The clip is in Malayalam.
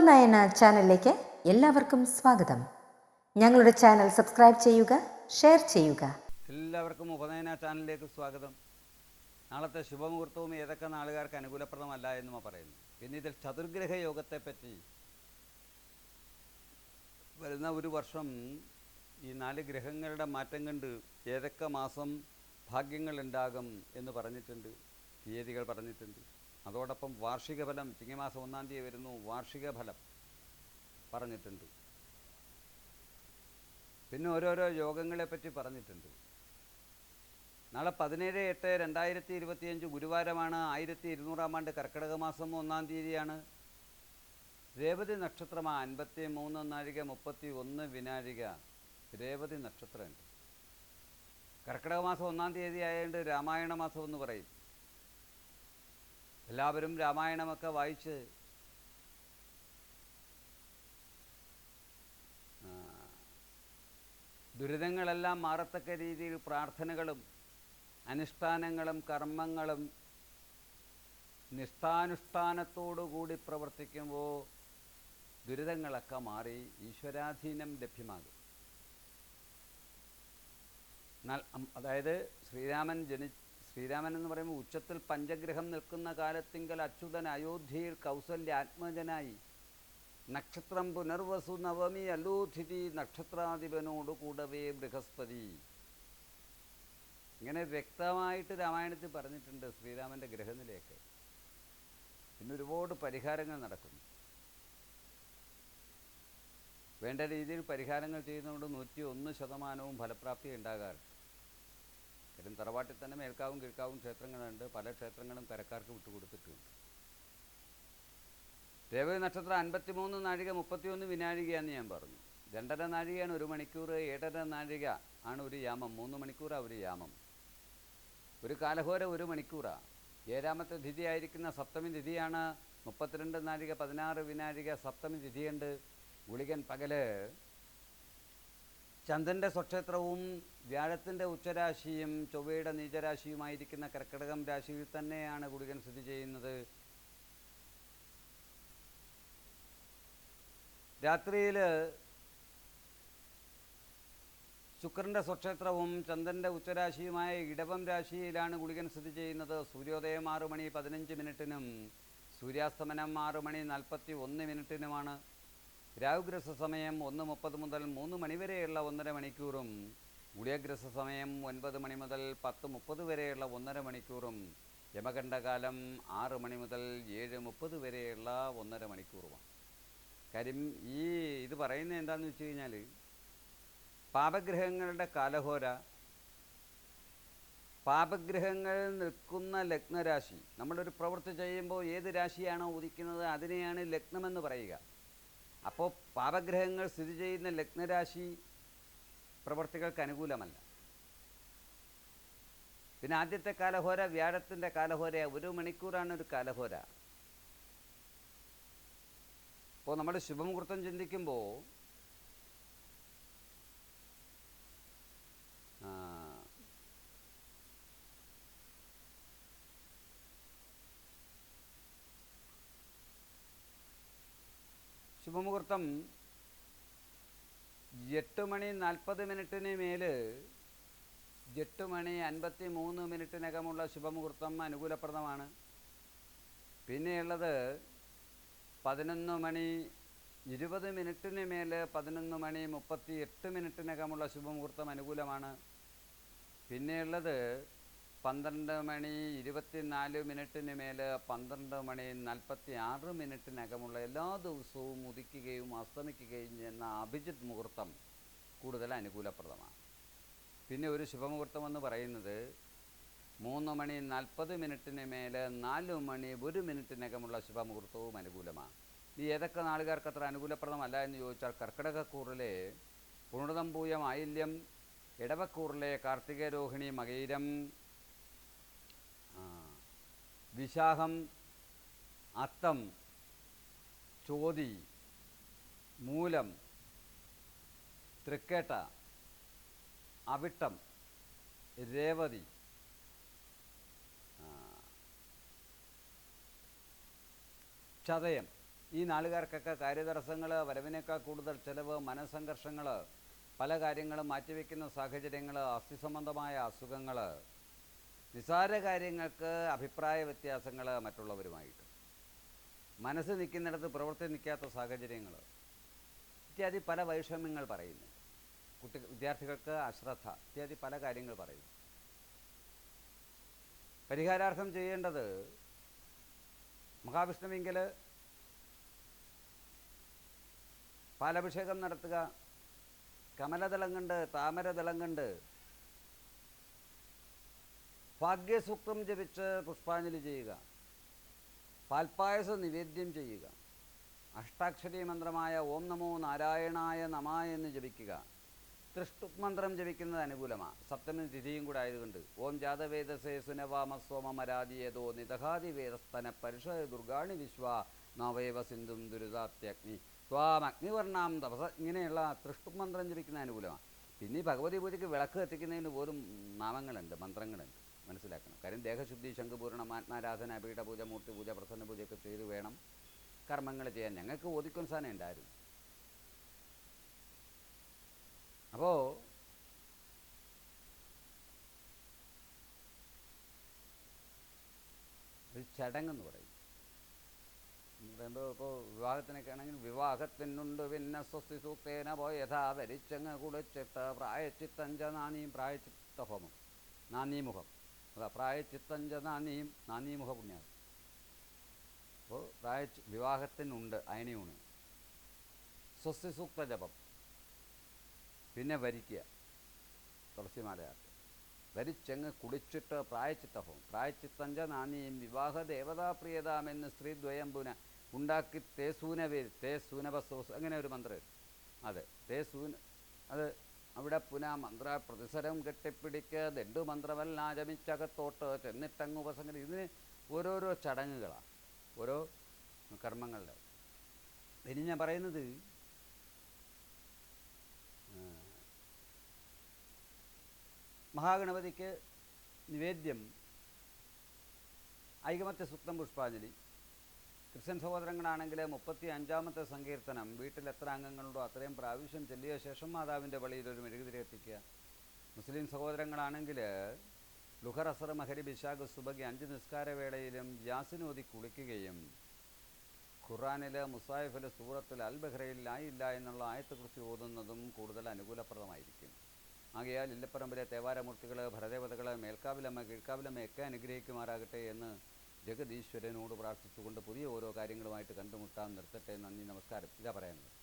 ഉപനയന ചാനലിലേക്ക് എല്ലാവർക്കും സ്വാഗതം. ഞങ്ങളുടെ ചാനൽ സബ്സ്ക്രൈബ് ചെയ്യുക ഷെയർ ചെയ്യുക. എല്ലാവർക്കും ഉപനയന ചാനലിലേക്ക് സ്വാഗതം. നാളത്തെ ശുഭമുഹൂർത്തവും ഏതൊക്കെ നാളുകാർക്ക് അനുകൂലപ്രദമല്ല എന്നും പറയുന്നു. പിന്നെ ഇതിൽ ചതുർഗ്രഹ യോഗത്തെപ്പറ്റി വരുന്ന ഒരു വർഷം ഈ നാല് ഗ്രഹങ്ങളുടെ മാറ്റം കണ്ട് ഏതൊക്കെ മാസം ഭാഗ്യങ്ങളുണ്ടാകും എന്ന് പറഞ്ഞിട്ടുണ്ട് തീയതികൾ പറഞ്ഞിട്ടുണ്ട്. അതോടൊപ്പം വാർഷിക ഫലം ചിങ്ങമാസം ഒന്നാം തീയതി വരുന്നു. വാർഷിക ഫലം പറഞ്ഞിട്ടുണ്ട്. പിന്നെ ഓരോരോ യോഗങ്ങളെപ്പറ്റി പറഞ്ഞിട്ടുണ്ട്. നാളെ പതിനേഴ് എട്ട് രണ്ടായിരത്തി ഇരുപത്തിയഞ്ച് ഗുരുവാരമാണ്. ആയിരത്തി ഇരുന്നൂറാം ആണ്ട് കർക്കിടക മാസം ഒന്നാം തീയതിയാണ്. രേവതി നക്ഷത്രമാണ് അൻപത്തി മൂന്ന് നാഴിക മുപ്പത്തി ഒന്ന് വിനാഴിക രേവതി നക്ഷത്രമുണ്ട്. കർക്കിടക മാസം ഒന്നാം തീയതി ആയതുകൊണ്ട് രാമായണ മാസം എന്ന് പറയും. എല്ലാവരും രാമായണമൊക്കെ വായിച്ച്. ദുരിതങ്ങളെല്ലാം മാറത്തക്ക രീതിയിൽ പ്രാർത്ഥനകളും അനുഷ്ഠാനങ്ങളും കർമ്മങ്ങളും നിഷ്ഠാനുഷ്ഠാനത്തോടു കൂടി പ്രവർത്തിക്കുമ്പോൾ ദുരിതങ്ങളൊക്കെ മാറി ഈശ്വരാധീനം ലഭ്യമാകും. എന്നാൽ അതായത് ശ്രീരാമൻ ജനി ശ്രീരാമൻ എന്ന് പറയുമ്പോൾ ഉച്ചത്തിൽ പഞ്ചഗ്രഹം നിൽക്കുന്ന കാലത്തിങ്കൽ അച്യുതൻ അയോധ്യയിൽ കൗസല്യ ആത്മജനായി. നക്ഷത്രം പുനർവസു നവമി അലോധിതി നക്ഷത്രാധിപനോട് കൂടവേ ബൃഹസ്പതി. ഇങ്ങനെ വ്യക്തമായിട്ട് രാമായണത്തിൽ പറഞ്ഞിട്ടുണ്ട് ശ്രീരാമന്റെ ഗ്രഹനിലയൊക്കെ പിന്നെ ഒരുപാട് പരിഹാരങ്ങൾ നടക്കുന്നു. വേണ്ട രീതിയിൽ പരിഹാരങ്ങൾ ചെയ്യുന്നതുകൊണ്ട് നൂറ്റി ഒന്ന് ശതമാനവും ഫലപ്രാപ്തി ഉണ്ടാകാറുണ്ട്. കാര്യം തറവാട്ടിൽ തന്നെ മേൽക്കാവും കിഴക്കാവും ക്ഷേത്രങ്ങളുണ്ട്. പല ക്ഷേത്രങ്ങളും കരക്കാർക്ക് വിട്ടുകൊടുത്തിട്ടുണ്ട്. രേവതി നക്ഷത്രം അൻപത്തിമൂന്ന് നാഴിക മുപ്പത്തിയൊന്ന് വിനാഴികയാണെന്ന് ഞാൻ പറഞ്ഞു. രണ്ടര നാഴികയാണ് ഒരു മണിക്കൂർ ഏഴര നാഴിക ആണ് ഒരു യാമം മൂന്ന് മണിക്കൂറാണ് ഒരു യാമം. ഒരു കാലഹോര ഒരു മണിക്കൂറാണ് ഏഴാമത്തെ തിഥി ആയിരിക്കുന്ന സപ്തമി തിഥിയാണ് മുപ്പത്തിരണ്ട് നാഴിക പതിനാറ് വിനാഴിക സപ്തമി തിഥിയുണ്ട്. ഗുളികൻ പകൽ ചന്ദ്രന്റെ സ്വക്ഷേത്രവും വ്യാഴത്തിന്റെ ഉച്ചരാശിയും ചൊവ്വയുടെ നീചരാശിയുമായിരിക്കുന്ന കർക്കിടകം രാശിയിൽ തന്നെയാണ് ഗുളികൻ സ്ഥിതി ചെയ്യുന്നത്. രാത്രിയിൽ ശുക്രന്റെ സ്വക്ഷേത്രവും ചന്ദ്രന്റെ ഉച്ചരാശിയുമായ ഇടവം രാശിയിലാണ് ഗുളികൻ സ്ഥിതി ചെയ്യുന്നത്. സൂര്യോദയം ആറ് മണി പതിനഞ്ച് മിനിറ്റിനും സൂര്യാസ്തമനം ആറ് മണി നാൽപ്പത്തി ഒന്ന് മിനിറ്റിനുമാണ്. രാഹുഗ്രസ സമയം ഒന്ന് മുപ്പത് മുതൽ മൂന്ന് മണിവരെയുള്ള ഒന്നര മണിക്കൂറും ഗുളിയഗ്രസ സമയം ഒൻപത് മണി മുതൽ പത്ത് മുപ്പത് വരെയുള്ള ഒന്നര മണിക്കൂറും യമകണ്ഠകാലം ആറ് മണി മുതൽ ഏഴ് മുപ്പത് വരെയുള്ള ഒന്നര മണിക്കൂറുമാണ്. കാര്യം ഈ ഇത് പറയുന്നത് എന്താണെന്ന് വെച്ച് കഴിഞ്ഞാൽ പാപഗ്രഹങ്ങളുടെ കാലഹോര പാപഗ്രഹങ്ങൾ നിൽക്കുന്ന ലഗ്നരാശി നമ്മളൊരു പ്രവൃത്തി ചെയ്യുമ്പോൾ ഏത് രാശിയാണോ ഉദിക്കുന്നത് അതിനെയാണ് ലഗ്നമെന്ന് പറയുക. അപ്പോൾ പാപഗ്രഹങ്ങൾ സ്ഥിതി ചെയ്യുന്ന ലഗ്നരാശി പ്രവർത്തികൾക്ക് അനുകൂലമല്ല. പിന്നെ ആദ്യത്തെ കാലഹോര വ്യാഴത്തിന്റെ കാലഹോര ഒരു മണിക്കൂറാണ് ഒരു കാലഹോര. അപ്പോൾ നമ്മൾ ശുഭമുഹൂർത്തം ചിന്തിക്കുമ്പോൾ ശുഭമുഹൂർത്തം. എട്ട് മണി നാൽപ്പത് മിനിറ്റിന് മേൽ എട്ട് മണി അൻപത്തി മൂന്ന് മിനിറ്റിനകമുള്ള ശുഭമുഹൂർത്തം അനുകൂലപ്രദമാണ്. പിന്നെയുള്ളത് പതിനൊന്ന് മണി ഇരുപത് മിനിറ്റിന് മേൽ പതിനൊന്ന് മണി മുപ്പത്തി എട്ട് മിനിറ്റിനകമുള്ള ശുഭമുഹൂർത്തം അനുകൂലമാണ്. പിന്നെയുള്ളത് പന്ത്രണ്ട് മണി ഇരുപത്തിനാല് മിനിറ്റിന് മേൽ പന്ത്രണ്ട് മണി നാൽപ്പത്തി ആറ് മിനിറ്റിനകമുള്ള എല്ലാ ദിവസവും ഉദിക്കുകയും അസ്തമിക്കുകയും ചെയ്യുന്ന അഭിജിത് മുഹൂർത്തം കൂടുതൽ അനുകൂലപ്രദമാണ്. പിന്നെ ഒരു ശുഭമുഹൂർത്തം എന്ന് പറയുന്നത് മൂന്ന് മണി നാൽപ്പത് മിനിറ്റിന് മേൽ നാല് മണി ഒരു മിനിറ്റിനകമുള്ള ശുഭമുഹൂർത്തവും അനുകൂലമാണ്. ഈ ഏതൊക്കെ നാളുകാർക്ക് അത്ര അനുകൂലപ്രദമല്ല എന്ന് ചോദിച്ചാൽ കർക്കിടകക്കൂറിലെ പുണർതമ്പൂയം ആയില്യം ഇടവക്കൂറിലെ കാർത്തിക രോഹിണി മകയിരം ആ, വിശാഖം അത്തം ചോതി മൂലം തൃക്കേട്ട അവിട്ടം രേവതി. ചതയം ഈ നാളുകാർക്കൊക്കെ കാര്യതടസ്സങ്ങൾ വരവിനേക്കാൾ കൂടുതൽ ചിലവ് മനസ്സംഘർഷങ്ങൾ പല കാര്യങ്ങളും മാറ്റിവെക്കുന്ന സാഹചര്യങ്ങൾ അസ്ഥി സംബന്ധമായ അസുഖങ്ങൾ നിസ്സാര കാര്യങ്ങൾക്ക് അഭിപ്രായ വ്യത്യാസങ്ങൾ മറ്റുള്ളവരുമായിട്ട്. മനസ്സ് നിൽക്കുന്നിടത്ത് പ്രവൃത്തി നിൽക്കാത്ത സാഹചര്യങ്ങൾ. ഇത്യാദി പല വൈഷമ്യങ്ങൾ പറയുന്നു. കുട്ടി വിദ്യാർത്ഥികൾക്ക് അശ്രദ്ധ ഇത്യാദി പല കാര്യങ്ങൾ പറയുന്നു. പരിഹാരാർത്ഥം ചെയ്യേണ്ടത് മഹാവിഷ്ണുവിങ്കിൽ പാലഭിഷേകം നടത്തുക. കമലദളം കണ്ട് താമരദളം കണ്ട് ഭാഗ്യസൂക്തം ജപിച്ച് പുഷ്പാഞ്ജലി ചെയ്യുക. പാൽപ്പായസം നിവേദ്യം ചെയ്യുക. അഷ്ടാക്ഷരി മന്ത്രമായ ഓം നമോ നാരായണായ നമ എന്ന് ജപിക്കുക. തൃഷ്ടു മന്ത്രം ജപിക്കുന്നത് അനുകൂലമാണ് സപ്തമി തിഥിയും കൂടെ ആയതുകൊണ്ട് ഓം ജാതവേദസേ സുനവാമ സോമമരാദിയേതോ നിതഹാതി വേദസ്തന പരുഷ ദുർഗാണി വിശ്വ നവൈവ സിന്ധും ദുരിതാത്യഗ്നി. സ്വാം അഗ്നിവർണാം തപസ ഇങ്ങനെയുള്ള തൃഷ്ടു മന്ത്രം ജപിക്കുന്ന അനുകൂലമാണ് പിന്നെ ഭഗവതി പൂജയ്ക്ക് വിളക്ക് കത്തിക്കുന്നതിന് പോലും നാമങ്ങളുണ്ട് മന്ത്രങ്ങളുണ്ട്. മനസ്സിലാക്കണം. കാര്യം ദേഹശുദ്ധി ശംഖുപൂരണം ആത്മാരാധന പീഠപൂജ മൂർത്തി പൂജ പ്രസന്ന പൂജയൊക്കെ ചെയ്ത് വേണം കർമ്മങ്ങൾ ചെയ്യാൻ. ഞങ്ങൾക്ക് ഓതിക്കൊൻസാനം ഉണ്ടായിരുന്നു. അപ്പോൾ ഒരു ചടങ്ങെന്ന് പറയും. എന്ന് പറയുമ്പോൾ ഇപ്പോൾ വിവാഹത്തിനൊക്കെ ആണെങ്കിൽ വിവാഹത്തിനുണ്ട് പിന്നെ സ്വസ്തി സൂക്തേന പോ യഥാ വരിച്ചങ്ങ് കുളിച്ചിട്ട് പ്രായച്ചിത്തഞ്ച നാനിയും പ്രായച്ചിത്ത ഹോമം പ്രായച്ചിത്തഞ്ച നാനിയും നാനീമുഖ പുണ്യാസം അപ്പോൾ പ്രായ വിവാഹത്തിനുണ്ട് അയനിയൂണ് സ്വസ്തി സൂക്ത ജപം പിന്നെ വരിക്കുക തുളസിമാലയാട്ട് വരിച്ചങ്ങ് കുളിച്ചിട്ട് പ്രായച്ചിത്തഹവും പ്രായച്ചിത്തഞ്ച നാനിയും വിവാഹ ദേവതാപ്രിയതാമെന്ന് സ്ത്രീ ദ്വയംബുന ഉണ്ടാക്കി തേ സൂനവേ തേ സൂനപസോസ് അങ്ങനെ ഒരു മന്ത്രം അതെ തേ സൂന അത് അവിടെ പുന മന്ത്ര പ്രതിസരം കെട്ടിപ്പിടിക്ക് ദണ്ടു മന്ത്രമല്ലാചമിച്ചകത്തോട്ട് ചെന്നിട്ടങ്ങ് ഉപസംഗതി ഇതിന് ഓരോരോ ചടങ്ങുകളാണ് ഓരോ കർമ്മങ്ങളുടെ. ഇനി ഞാൻ പറയുന്നത് മഹാഗണപതിക്ക് നിവേദ്യം ഐകമത്യ സുക്തം പുഷ്പാഞ്ജലി. ക്രിസ്ത്യൻ സഹോദരങ്ങളാണെങ്കിൽ മുപ്പത്തി അഞ്ചാമത്തെ സങ്കീർത്തനം വീട്ടിൽ എത്ര അംഗങ്ങളുണ്ടോ അത്രയും പ്രാവശ്യം ചെല്ലിയ ശേഷം മാതാവിന്റെ വളിയിൽ ഒരു മെഴുകുതിരി എത്തിക്കുക. മുസ്ലിം സഹോദരങ്ങളാണെങ്കിൽ ലുഹർ അസർ മഹരി ബിശാഖ് സുബഗി അഞ്ച് നിസ്കാരവേളയിലും യാസിനോദി കുളിക്കുകയും ഖുറാനിൽ മുസായിഫിൽ സൂറത്തിൽ അൽ ബഹ്റയിൽ ആയില്ല എന്നുള്ള ആയത്തെക്കുറിച്ച് ഓതുന്നതും കൂടുതൽ അനുകൂലപ്രദമായിരിക്കും. ആകയാൽ ഇല്ലപ്പറമ്പിലെ തേവാരമൂർത്തികൾ ഭരദേവതകൾ മേൽക്കാവിലമ്മ കീഴ്ക്കാവിലമ്മ ഒക്കെ അനുഗ്രഹിക്കുമാറാകട്ടെ എന്ന് ജഗദീശ്വരനോട് പ്രാർത്ഥിച്ചുകൊണ്ട് പുതിയ ഓരോ കാര്യങ്ങളുമായിട്ട് കണ്ടുമുട്ടാൻ നിർത്തട്ടെ നന്ദി നമസ്കാരം. ഇതാ പറയാനുള്ളത്.